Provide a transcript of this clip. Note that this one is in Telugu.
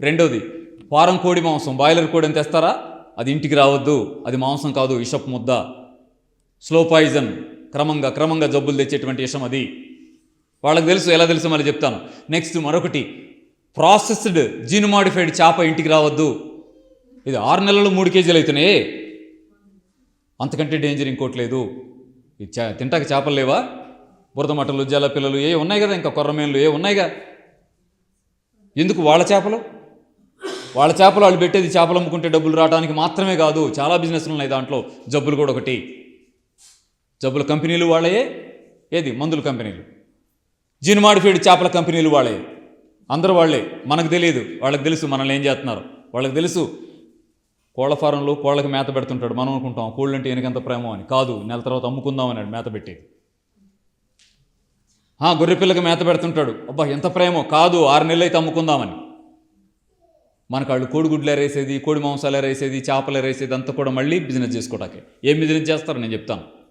రెండోది ఫారం కోడి మాంసం. బాయిలర్ కోడి అని తెస్తారా? అది ఇంటికి రావద్దు అది మాంసం కాదు ఇషప్ ముద్ద. స్లో పాయిజన్ క్రమంగా క్రమంగా జబ్బులు తెచ్చేటువంటి విషం అది. వాళ్ళకి తెలుసు ఎలా తెలుసు మళ్ళీ చెప్తాను. నెక్స్ట్ మరొకటి ప్రాసెస్డ్ జీన్ మాడిఫైడ్ చేప ఇంటికి రావద్దు. ఇది ఆరు నెలలు మూడు కేజీలు అవుతున్నాయి అంతకంటే డేంజర్ ఇంకోటి లేదు. ఇది చా తింటాక చేపలు లేవా? బురద మట్టలు జల పిల్లలు ఏ ఉన్నాయి కదా ఇంకా కొర్రమేన్లు ఏ ఉన్నాయిగా ఎందుకు వాళ్ళ చేపలు? వాళ్ళ చేపలు వాళ్ళు పెట్టేది చేపలు అమ్ముకుంటే డబ్బులు రావడానికి మాత్రమే కాదు చాలా బిజినెస్లు ఉన్నాయి దాంట్లో. జబ్బులు కూడా ఒకటి. జబ్బుల కంపెనీలు వాళ్ళయే? ఏది? మందుల కంపెనీలు. జీన్ మాడిఫైడ్ చేపల కంపెనీలు వాళ్ళే అందరూ వాళ్ళే. మనకు తెలియదు. వాళ్ళకి తెలుసు మనల్ని ఏం చేస్తున్నారు. వాళ్ళకి తెలుసు. కోళ్ళ ఫారంలో కోళ్ళకి మేత పెడుతుంటాడు. మనం అనుకుంటాం కోళ్ళు అంటే ఎంత ప్రేమ అని. కాదు నెల తర్వాత అమ్ముకుందాం అన్నాడు మేత పెట్టేది. ఆ, గొర్రె పిల్లకి మేత పెడుతుంటాడు. అబ్బా ఎంత ప్రేమో. కాదు ఆరు నెలలు అయితే అమ్ముకుందామని. మనకు వాళ్ళు కోడిగుడ్లు ఎరేసేది కోడి మాంసాలు ఎరేసేది చేపలు ఎరేసేది అంతా కూడా మళ్ళీ బిజినెస్ చేసుకోవటానికి ఏం బిజినెస్ చేస్తారో? నేను చెప్తాను.